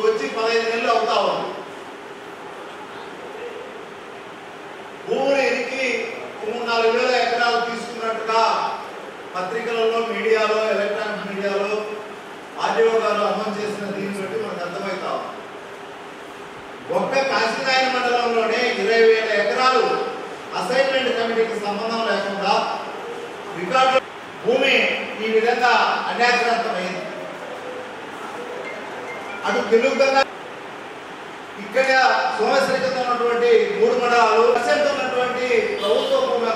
ఇప్పుడు వచ్చి పదహైదు నెలలు అవుతా ఉంది ఎరికి మూడు నాలుగు వేల ఎకరాలు తీసుకున్నట్టుగా పత్రికలలో మీడియాలో ఎలక్ట్రానిక్ మీడియాలో ఆర్డీఓ గారు అమలు చేసిన దీన్ని బట్టి మనకు అర్థమవుతా. ఒక్క కాశీనాయన మండలంలోనే ఇరవై వేల ఎకరాలు అసైన్మెంట్ కమిటీకి సంబంధం లేకుండా రికార్డు భూమి ఈ విధంగా అన్యాక్రాంతమైంది అటు తెలుగుగా ఇక్కడ సోమేశ్వర ఉన్నటువంటి మూడు మండలాలు పర్సెంట్ ఉన్నటువంటి ప్రభుత్వ భూమి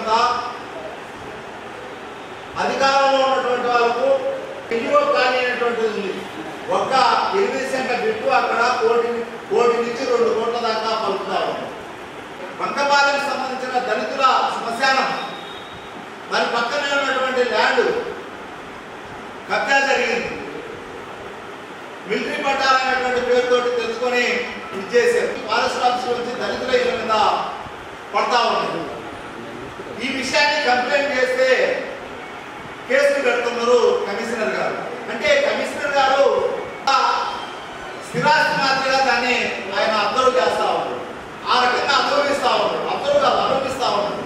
అధికారంలో ఉన్నటువంటి వాళ్ళకు ఎన్జిఓ కానీ అనేటువంటిది ఉంది. ఒక్క ఎనిమిది సెంట్ల బిట్టు అక్కడ కోటి కోటి నుంచి రెండు కోట్ల దాకా పలుకుతా ఉంది. సంబంధించిన దళితుల శ్మశానం దాని పక్కనే ఉన్నటువంటి ల్యాండ్ కబ్జా జరిగింది. పట్టాలనేటువంటి పేరుతో తెలుసుకొని పేరుతోటి చేశారు. ఇచ్చేసారు ఫారెస్ట్ ఆఫీస్ నుంచి దళితుల ఇళ్ళ మీద పడతా ఉన్నారు ఈ విషయాన్ని కంప్లైంట్ చేస్తే కేసులు పెడుతున్నారు కమిషనర్ గారు. అంటే కమిషనర్ గారు స్థిరాస్తి మాదిరిగా దాన్ని ఆయన అబ్జర్వ్ చేస్తా ఉన్నారు. ఆ రకంగా అనుభవిస్తా ఉన్నారు అబ్జర్వ్ కాదు ఆరోపిస్తా ఉన్నారు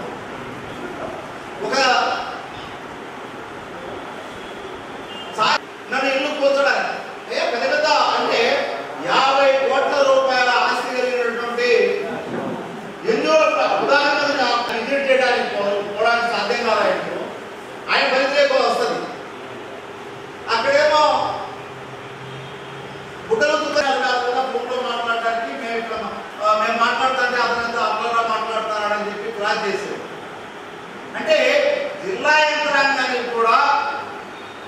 ఒక సా- నన్ను ఇల్లు కూర్చోడానికి ఏ పెద్ద పెద్ద అంటే యాభై కోట్ల రూపాయల ఆస్తి కలిగినటువంటి ఎన్నో ఉదాహరణగా విజిట్ చేయడానికి పో- పోవడానికి సాధ్యం కాదు ఆయనకు ఆయన పరిచయం వస్తుంది అక్కడేమో బుడ్డలు తున్నారు కాకుండా ఫోన్లో మాట్లాడడానికి మేము ఇక్కడ ఆ, మేము మాట్లాడుతుంటే అతను అట్లా మాట్లాడుతున్నారని చెప్పి క్లాస్ చేశారు అంటే జిల్లా యంత్రాంగానికి కూడా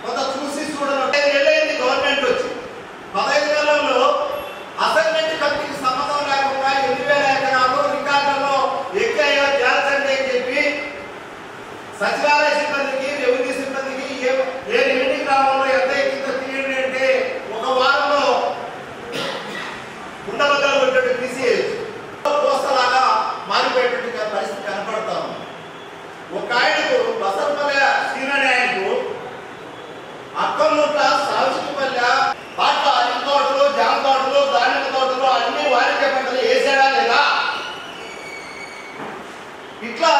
కొంత చూసి చూడడం ఏళ్ళైంది గవర్నమెంట్ వచ్చి పదహైదు నెలల్లో అసైన్మెంట్ కమిటీకి సంబంధం లేకుండా ఎన్ని వేల ఎకరాలు రికార్డుల్లో ఎక్కాయో తేల్చండి అని చెప్పి సచివాలయ సిబ్బందికి రెవెన్యూ సిబ్బందికి ఏ ఏ రెవెన్యూ గ్రామంలో ఎంత ఎక్కిందో తీయండి అంటే ఒక వారంలో ఉండబద్దలు కొట్టేట్టు తీసేయచ్చు పోస్తలాగా మారిపోయేటట్టుగా పరిస్థితి కనపడతా ఉంది ఒక ఆయనకు బసర్పల్లె శ్రీనని ఆయనకు అక్కముట్ల సావిత్రిపల్లె వాటిలో అరటి తోటలు జామ తోటలు దానిమ్మ తోటలు అన్ని వాణిజ్య పంటలు వేసాడా లేదా ఇట్లా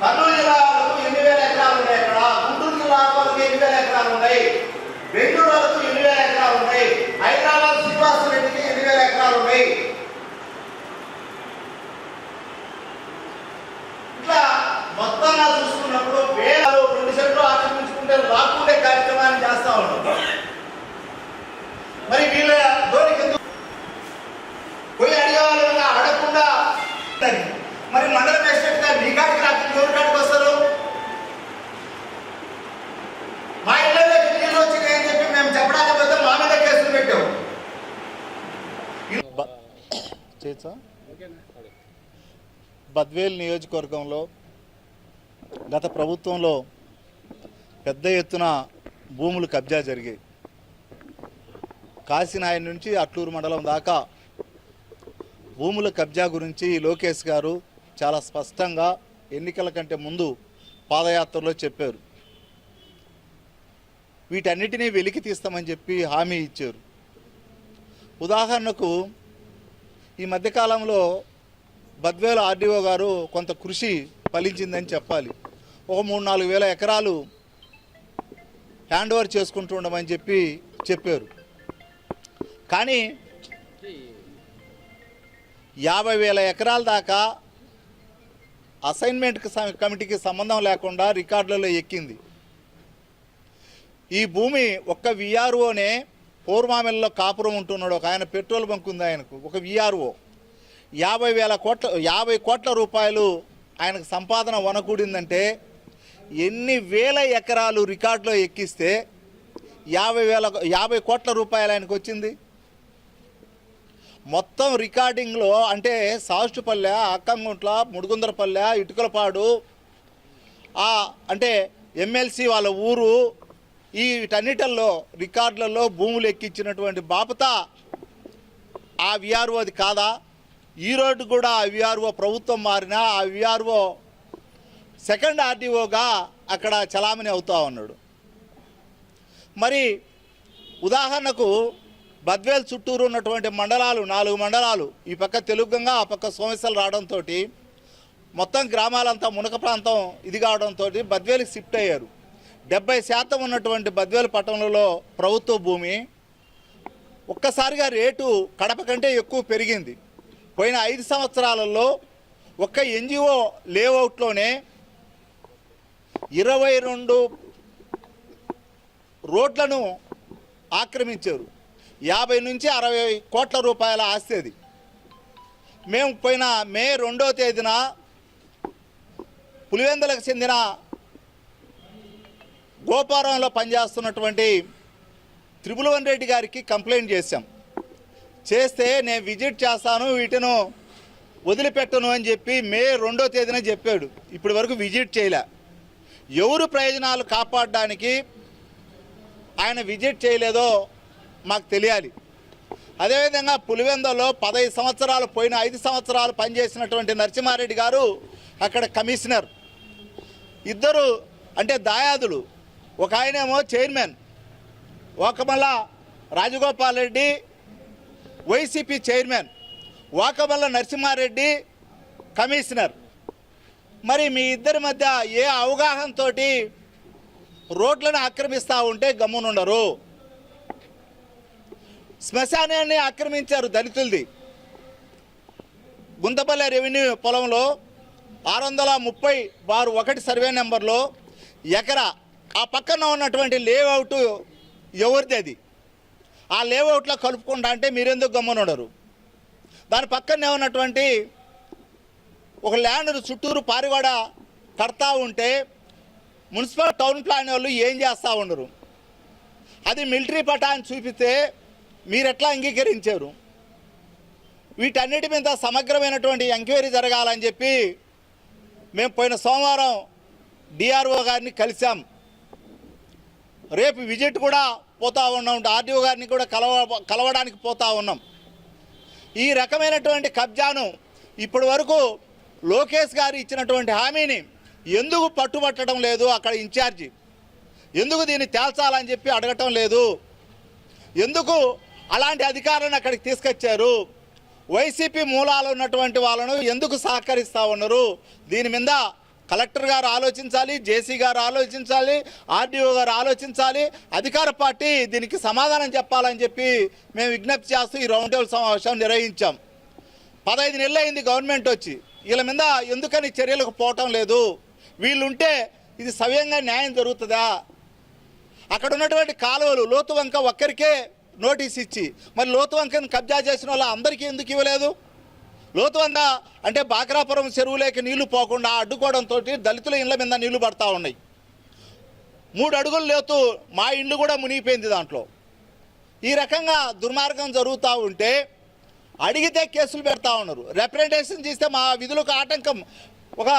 కర్నూలు జిల్లా వరకు ఎన్ని వేల ఎకరాలు ఉన్నాయి అక్కడ. గుంటూరు జిల్లా వరకు ఎన్ని వేల ఎకరాలు ఉన్నాయి. బెంగళూరు వరకు ఎన్ని వేల ఎకరాలు ఉన్నాయి. హైదరాబాద్ శ్రీనివాస రెడ్డికి ఎన్ని వేల ఎకరాలు ఉన్నాయి. ఇట్లా మొత్తంగా చూసుకున్నప్పుడు వేల రెండు సెంట్లు ఆక్రమించుకుంటే రాకుండా కార్యక్రమాన్ని చేస్తా ఉన్నాం మరి వీళ్ళ ధోనికి ఎందుకు పోయి అడిగేవాళ్ళగా అడగకుండా ఉందని. మరి మండల ప్రెసిడెంట్ గారు మీ కాడికి రాకుండా ఎవరి కాడికి వస్తారు? మా ఇళ్ళలోకి నీళ్ళు వచ్చినాయని చెప్పి మేము చెప్పడానికి పోతే మా మీద కేసులు పెట్టాం. బద్వేల్ నియోజకవర్గంలో గత ప్రభుత్వంలో పెద్ద ఎత్తున భూములు కబ్జా జరిగాయి. కాశీనాయన్ నుంచి అట్లూరు మండలం దాకా భూముల కబ్జా గురించి లోకేష్ గారు చాలా స్పష్టంగా ఎన్నికల కంటే ముందు పాదయాత్రలో చెప్పారు. వీటన్నిటినీ వెలికి తీస్తామని చెప్పి హామీ ఇచ్చారు. ఉదాహరణకు ఈ మధ్యకాలంలో బద్వేల ఆర్డీఓ గారు కొంత కృషి ఫలించిందని చెప్పాలి. ఒక మూడు నాలుగు వేల ఎకరాలు హ్యాండ్ ఓవర్ చేసుకుంటూ ఉండమని చెప్పి చెప్పారు. కానీ యాభై వేల ఎకరాల దాకా అసైన్మెంట్ కమిటీకి సంబంధం లేకుండా రికార్డులలో ఎక్కింది. ఈ భూమి ఒక్క విఆర్ఓనే పూర్వామెల్లో కాపురం ఉంటున్నాడు. ఒక ఆయన పెట్రోల్ బంక్ ఉంది ఆయనకు. ఒక విఆర్ఓ యాభై వేల కోట్ల యాభై కోట్ల రూపాయలు ఆయనకు సంపాదన వనకూడిందంటే ఎన్ని వేల ఎకరాలు రికార్డులో ఎక్కిస్తే యాభై వేల యాభై కోట్ల రూపాయలు ఆయనకు వచ్చింది? మొత్తం రికార్డింగ్లో అంటే సాస్టుపల్లె అక్కంగుంట్ల ముడుగుందరపల్లె ఇటుకలపాడు అంటే ఎమ్మెల్సీ వాళ్ళ ఊరు ఈ వీటన్నిటిల్లో రికార్డులలో భూములు ఎక్కించినటువంటి బాపత ఆ విఆర్ఓ అది కాదా? ఈ రోడ్డు కూడా ఆ విఆర్ఓ ప్రభుత్వం మారినా ఆ విఆర్ఓ సెకండ్ ఆర్డీఓగా అక్కడ చలామణి అవుతా ఉన్నాడు. మరి ఉదాహరణకు బద్వేల్ చుట్టూరు ఉన్నటువంటి మండలాలు నాలుగు మండలాలు ఈ పక్క తెలుగుగా ఆ పక్క సోమేశ్వరం రావడంతో మొత్తం గ్రామాలంతా మునక ప్రాంతం ఇది కావడంతో బద్వేలుకి షిఫ్ట్ అయ్యారు. డెబ్బై శాతం ఉన్నటువంటి బద్వేలు పట్టణంలో ప్రభుత్వ భూమి ఒక్కసారిగా రేటు కడప కంటే ఎక్కువ పెరిగింది. పోయిన ఐదు సంవత్సరాలలో ఒక్క ఎన్జిఓ లేఅవుట్లోనే ఇరవై రెండు రోడ్లను ఆక్రమించారు. యాభై నుంచి అరవై కోట్ల రూపాయల ఆస్తి అది. మేము పోయిన మే రెండో తేదీన పులివెందులకు చెందిన గోపారంలో పనిచేస్తున్నటువంటి త్రిపులవన్ రెడ్డి గారికి కంప్లైంట్ చేశాం. చేస్తే నేను విజిట్ చేస్తాను వీటిను వదిలిపెట్టను అని చెప్పి మే రెండో తేదీన చెప్పాడు. ఇప్పటి వరకు విజిట్ చేయలే. ఎవరు ప్రయోజనాలు కాపాడడానికి ఆయన విజిట్ చేయలేదో మాకు తెలియాలి. అదేవిధంగా పులివెందలో పదహైదు సంవత్సరాలు పోయిన ఐదు సంవత్సరాలు పనిచేసినటువంటి నరసింహారెడ్డి గారు అక్కడ కమిషనర్. ఇద్దరు అంటే దాయాదులు. ఒక ఆయనేమో chairman. Vakamalla Rajagopal Reddy YCP chairman. Vakamalla Narasimha Reddy commissioner. మరి మీ ఇద్దరి మధ్య ఏ అవగాహనతోటి రోడ్లను ఆక్రమిస్తూ ఉంటే గమ్మునుండరు? శ్మశానాన్ని ఆక్రమించారు దళితులది. గుంతపల్లె రెవెన్యూ పొలంలో ఆరు వందల ముప్పై బారు ఒకటి సర్వే నెంబర్లో ఎకరా ఆ పక్కన ఉన్నటువంటి లేఅవుట్ ఎవరిది అది? ఆ లేఅవుట్లో కలుపుకుంటా అంటే మీరెందుకు గమ్మునుండరు దాని పక్కనే ఉన్నటువంటి ఒక ల్యాండ్ చుట్టూరు పారివాడ కడతా ఉంటే మున్సిపల్ టౌన్ ప్లాన్ వాళ్ళు ఏం చేస్తూ ఉండరు. అది మిలిటరీ పటా అని చూపిస్తే మీరెట్లా అంగీకరించారు? వీటన్నిటి మీద సమగ్రమైనటువంటి ఎంక్వైరీ జరగాలని చెప్పి మేము పోయిన సోమవారం డిఆర్ఓ గారిని కలిసాం రేపు విజిట్ కూడా పోతా ఉన్నాం. ఆర్డీఓ గారిని కూడా కలవ కలవడానికి పోతా ఉన్నాం. ఈ రకమైనటువంటి కబ్జాను ఇప్పటి వరకు లోకేష్ గారు ఇచ్చినటువంటి హామీని ఎందుకు పట్టుబట్టడం లేదు అక్కడ ఇన్ఛార్జి? ఎందుకు దీన్ని తేల్చాలని చెప్పి అడగటం లేదు? ఎందుకు అలాంటి అధికారాన్ని అక్కడికి తీసుకొచ్చారు. వైసీపీ మూలాలు ఉన్నటువంటి వాళ్ళను ఎందుకు సహకరిస్తూ ఉన్నారు? దీని మీద కలెక్టర్ గారు ఆలోచించాలి జేసీ గారు ఆలోచించాలి ఆర్డీఓ గారు ఆలోచించాలి. అధికార పార్టీ దీనికి సమాధానం చెప్పాలని చెప్పి మేము విజ్ఞప్తి చేస్తూ ఈ రౌండ్ టేబుల్ సమావేశం నిర్వహించాం. పదహైదు నెలలు అయింది గవర్నమెంట్ వచ్చి. వీళ్ళ మీద ఎందుకని చర్యలకు పోవటం లేదు? వీళ్ళుంటే ఇది సవ్యంగా న్యాయం జరుగుతుందా? అక్కడ ఉన్నటువంటి కాలువలు లోతు వంక ఒక్కరికే నోటీస్ ఇచ్చి మరి లోతువంకను కబ్జా చేసిన వాళ్ళ అందరికీ ఎందుకు ఇవ్వలేదు? లోతు వంక అంటే బాక్రాపురం చెరువులోకి నీళ్ళు పోకుండా అడ్డుకోవడంతో దళితుల ఇండ్ల మీద నీళ్ళు పడతా ఉన్నాయి. మూడు అడుగులు లేతు మా ఇల్లు కూడా మునిగిపోయింది దాంట్లో. ఈ రకంగా దుర్మార్గం జరుగుతూ ఉంటే అడిగితే కేసులు పెడతా ఉన్నారు. రిప్రజెంటేషన్ చేస్తే మా విధులకు ఆటంకం. ఒక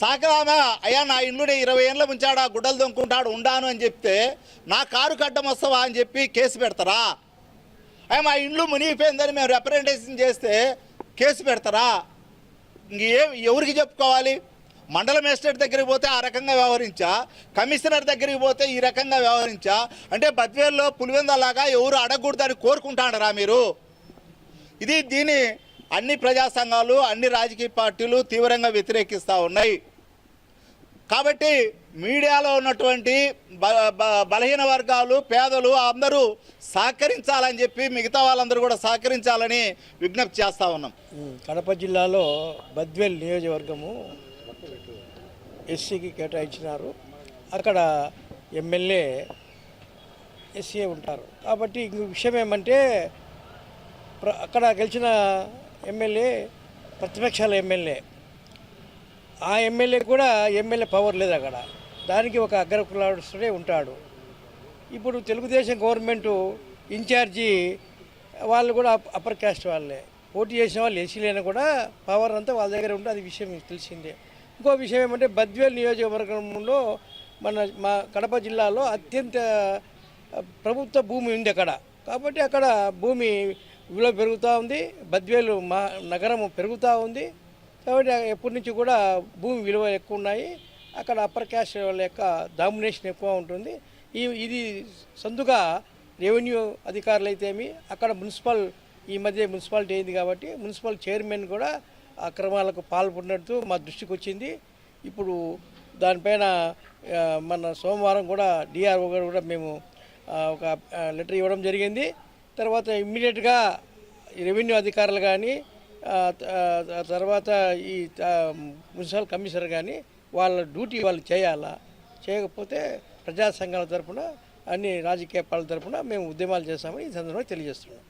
సాకరామ అయ్యా నా ఇల్లుని ఇరవై ఏళ్ళ ముంచాడా గుడ్డలు దొంకుంటాడు ఉండాను అని చెప్తే నా కారు కడ్డం వస్తావా అని చెప్పి కేసు పెడతారా? అయ్యా మా ఇండ్లు మునిగిపోయిందని మేము రిప్రజెంటేషన్ చేస్తే కేసు పెడతారా? ఇంకే ఎవరికి చెప్పుకోవాలి? మండల మేజిస్ట్రేట్ దగ్గరికి పోతే ఆ రకంగా వ్యవహరించా? కమిషనర్ దగ్గరికి పోతే ఈ రకంగా వ్యవహరించా? అంటే బద్వేల్లో పులివెందలాగా ఎవరు అడగకూడదని కోరుకుంటాడరా మీరు? ఇది దీని అన్ని ప్రజా సంఘాలు అన్ని రాజకీయ పార్టీలు తీవ్రంగా వ్యతిరేకిస్తూ ఉన్నాయి. కాబట్టి మీడియాలో ఉన్నటువంటి బ బ- బలహీన వర్గాలు పేదలు అందరూ సహకరించాలని చెప్పి మిగతా వాళ్ళందరూ కూడా సహకరించాలని విజ్ఞప్తి చేస్తూ ఉన్నాం. కడప జిల్లాలో బద్వేల్ నియోజకవర్గము ఎస్సీకి కేటాయించినారు. అక్కడ ఎమ్మెల్యే ఎస్సీ ఉంటారు. కాబట్టి ఇంక విషయం ఏమంటే ప్ర అక్కడ గెలిచిన ఎమ్మెల్యే ప్రతిపక్షాల ఎమ్మెల్యే. ఆ ఎమ్మెల్యే కూడా ఎమ్మెల్యే పవర్ లేదు అక్కడ. దానికి ఒక అగ్రకులాడుస్తుడే ఉంటాడు. ఇప్పుడు తెలుగుదేశం గవర్నమెంటు ఇన్ఛార్జి వాళ్ళు కూడా అప్- అప్పర్ క్యాస్ట్ వాళ్ళే. పోటీ చేసిన వాళ్ళు ఎస్సీలైనా కూడా పవర్ అంతా వాళ్ళ దగ్గర ఉంటే అది విషయం తెలిసిందే. ఇంకో విషయం ఏమంటే బద్వేల్ నియోజకవర్గంలో మన మా కడప జిల్లాలో అత్యంత ప్రభుత్వ భూమి ఉంది అక్కడ. కాబట్టి అక్కడ భూమి విలువ పెరుగుతూ ఉంది. బద్వేలు మా నగరం పెరుగుతూ ఉంది. కాబట్టి ఎప్పటి నుంచి కూడా భూమి విలువ ఎక్కువ ఉన్నాయి. అక్కడ అప్పర్ క్యాస్ట్ వాళ్ళ యొక్క డామినేషన్ ఎక్కువ ఉంటుంది. ఈ ఇది సందుగా రెవెన్యూ అధికారులు అయితేమి అక్కడ మున్సిపల్ ఈ మధ్య మున్సిపాలిటీ అయింది కాబట్టి మున్సిపల్ చైర్మన్ కూడా అక్రమాలకు పాల్పడినట్టు మా దృష్టికి వచ్చింది. ఇప్పుడు దానిపైన మన సోమవారం కూడా డిఆర్ఓ గారు కూడా మేము ఒక లెటర్ ఇవ్వడం జరిగింది. తర్వాత ఇమ్మీడియట్గా రెవెన్యూ అధికారులు కానీ తర్వాత ఈ మున్సిపల్ కమిషనర్ కానీ వాళ్ళ డ్యూటీ వాళ్ళు చేయాలా? చేయకపోతే ప్రజా సంఘాల అన్ని రాజకీయ పార్టీల తరఫున మేము ఉద్యమాలు చేస్తామని ఈ సందర్భంగా తెలియజేస్తున్నాం.